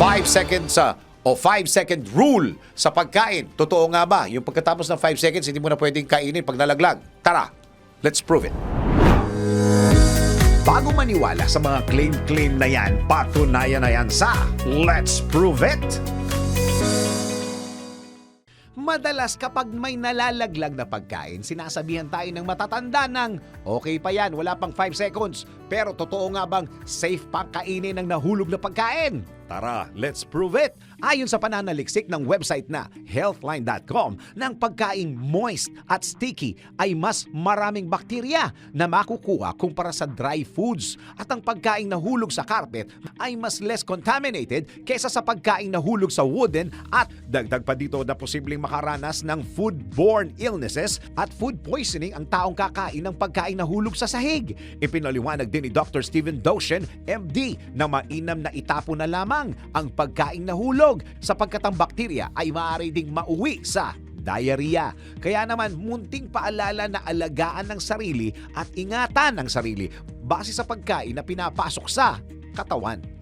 5 seconds sa o 5 second rule sa pagkain. Totoo nga ba? Yung pagkatapos ng 5 seconds, hindi mo na pwedeng kainin pag nalaglag. Tara, let's prove it. Bago maniwala sa mga claim-claim na yan, patunayan na yan sa Let's Prove It! Madalas kapag may nalalaglag na pagkain, sinasabihan tayo ng matatanda ng okay pa yan, wala pang 5 seconds. Pero totoo nga bang safe pa kainin ng nahulog na pagkain? Tara, let's prove it! Ayon sa pananaliksik ng website na healthline.com, ng pagkaing moist at sticky ay mas maraming bakterya na makukuha kumpara sa dry foods. At ang pagkaing nahulog sa carpet ay mas less contaminated kesa sa pagkaing nahulog sa wooden at dagdag pa dito na posibleng makaranas ng foodborne illnesses at food poisoning ang taong kakain ng pagkain nahulog sa sahig. Ipinaliwanag din ni Dr. Steven Doshen, MD, na mainam na itapo na lamang ang pagkaing nahulog sapagkat ang bakterya ay maaari ding mauwi sa diarrhea. Kaya naman munting paalala na alagaan ng sarili at ingatan ang sarili base sa pagkain na pinapasok sa katawan.